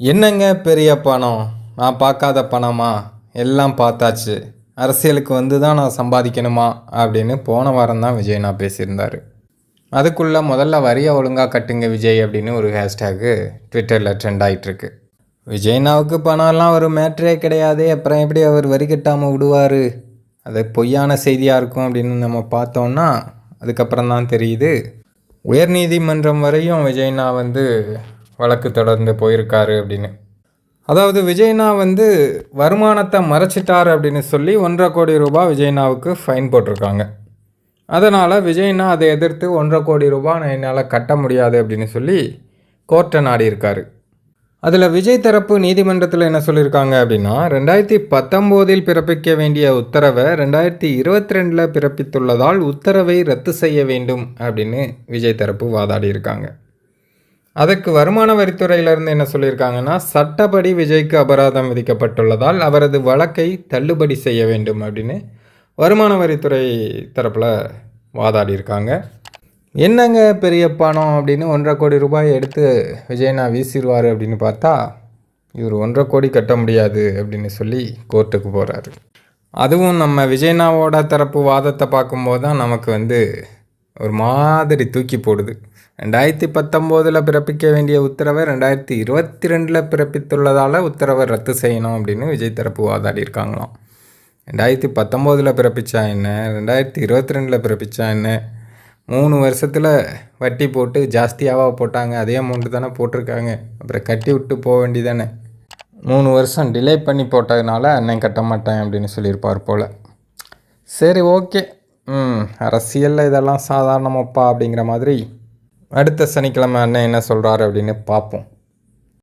என்னங்க பெரிய பணம்? நான் பார்க்காத பணமா? எல்லாம் பார்த்தாச்சு. அரசியலுக்கு வந்து தான் நான் சம்பாதிக்கணுமா? அப்படின்னு போன வாரம் தான் விஜய் நான் பேசியிருந்தார். அதுக்குள்ளே முதல்ல வரியை ஒழுங்காக கட்டுங்க விஜய் அப்படின்னு ஒரு ஹேஷ்டேக்கு ட்விட்டரில் ட்ரெண்ட் ஆகிட்டுருக்கு விஜய்னாவுக்கு பணம்லாம் ஒரு மேட்ரே கிடையாது. அப்புறம் எப்படி அவர் வரி கட்டாமல் விடுவார்? அது பொய்யான செய்தியாக இருக்கும் அப்படின்னு நம்ம பார்த்தோன்னா அதுக்கப்புறம் தான் தெரியுது. உயர்நீதிமன்றம் வரையும் விஜய்னா வந்து வழக்கு தொடர்ந்து போயிருக்காரு அப்படின்னு. அதாவது விஜய்னா வந்து வருமானத்தை மறைச்சிட்டார் அப்படின்னு சொல்லி ஒன்றரை கோடி ரூபாய் விஜய்னாவுக்கு ஃபைன் போட்டிருக்காங்க. அதனால் விஜய்னா அதை எதிர்த்து ஒன்றரை கோடி ரூபாய் நான் என்னால் கட்ட முடியாது அப்படின்னு சொல்லி கோர்ட்டை நாடியிருக்காரு. அதில் விஜய் தரப்பு நீதிமன்றத்தில் என்ன சொல்லியிருக்காங்க அப்படின்னா ரெண்டாயிரத்தி பத்தொம்போதில் பிறப்பிக்க வேண்டிய உத்தரவை ரெண்டாயிரத்தி இருபத்தி ரெண்டில் பிறப்பித்துள்ளதால் உத்தரவை ரத்து செய்ய வேண்டும் அப்படின்னு விஜய் தரப்பு வாதாடி இருக்காங்க அதற்கு வருமான வரித்துறையிலிருந்து என்ன சொல்லியிருக்காங்கன்னா சட்டப்படி விஜய்க்கு அபராதம் விதிக்கப்பட்டுள்ளதால் அவரது வழக்கை தள்ளுபடி செய்ய வேண்டும் அப்படின்னு வருமான வரித்துறை தரப்பில் வாதாடி இருக்காங்க என்னங்க பெரிய பணம் அப்படின்னு ஒன்றரை கோடி ரூபாய் எடுத்து விஜயனா வீசிடுவார் அப்படின்னு பார்த்தா இவர் ஒன்றரை கோடி கட்ட முடியாது அப்படின்னு சொல்லி கோர்ட்டுக்கு போகிறாரு அதுவும் நம்ம விஜயனாவோட தரப்பு வாதத்தை பார்க்கும்போது தான் நமக்கு வந்து ஒரு மாதிரி தூக்கி போடுது. ரெண்டாயிரத்தி பத்தொம்போதில் பிறப்பிக்க வேண்டிய உத்தரவை ரெண்டாயிரத்தி இருபத்தி ரெண்டில் பிறப்பித்துள்ளதால் உத்தரவை ரத்து செய்யணும் அப்படின்னு விஜய் தரப்பு வாதாடி இருக்காங்களாம். ரெண்டாயிரத்தி பத்தொம்போதில் பிறப்பிச்சா என்ன? ரெண்டாயிரத்தி இருபத்தி ரெண்டில் பிறப்பிச்சா என்ன? மூணு வருஷத்தில் வட்டி போட்டு ஜாஸ்தியாகவா போட்டாங்க. அதே அமௌண்ட்டு தானே போட்டிருக்காங்க. அப்புறம் கட்டி விட்டு போக வேண்டியதானே? மூணு வருஷம் டிலே பண்ணி போட்டதுனால அண்ணன் கட்ட மாட்டேன் அப்படின்னு சொல்லியிருப்பார் போல். சரி ஓகே ம் அரசியலில் இதெல்லாம் சாதாரணமாப்பா அப்படிங்கிற மாதிரி அடுத்த சனிக்கிழமை அண்ணன் என்ன சொல்கிறாரு அப்படின்னு பார்ப்போம்.